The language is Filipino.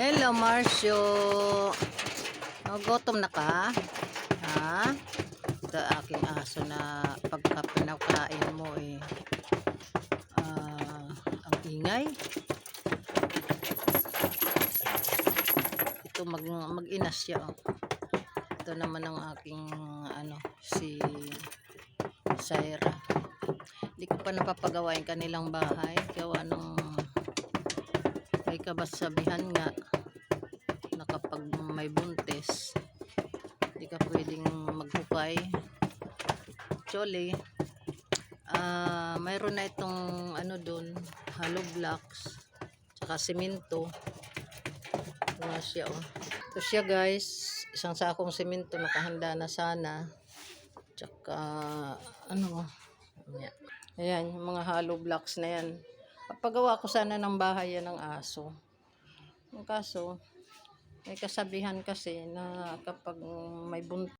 Hello, Marcio. Nagutom na ka? Ha? Ito aking aso na pagka pinakain mo eh. ah, ang ingay. Ito mag, mag-inas siya. Oh. Ito naman ang aking ano, si Saira. Hindi ko pa napapagawa yung kanilang bahay. Gawa ng kabasabihan nga na kapag may buntis hindi ka pwedeng maghukay actually ah mayroon na itong ano doon hollow blocks tsaka simento. Ito nga siya oh. Ito siya guys. Isang sakong simento nakahanda na sana. Tsaka ano ayan mga hollow blocks na yan Papagawa ko sana ng bahay yan ng aso. Ang kaso, may kasabihan kasi na kapag may buntis,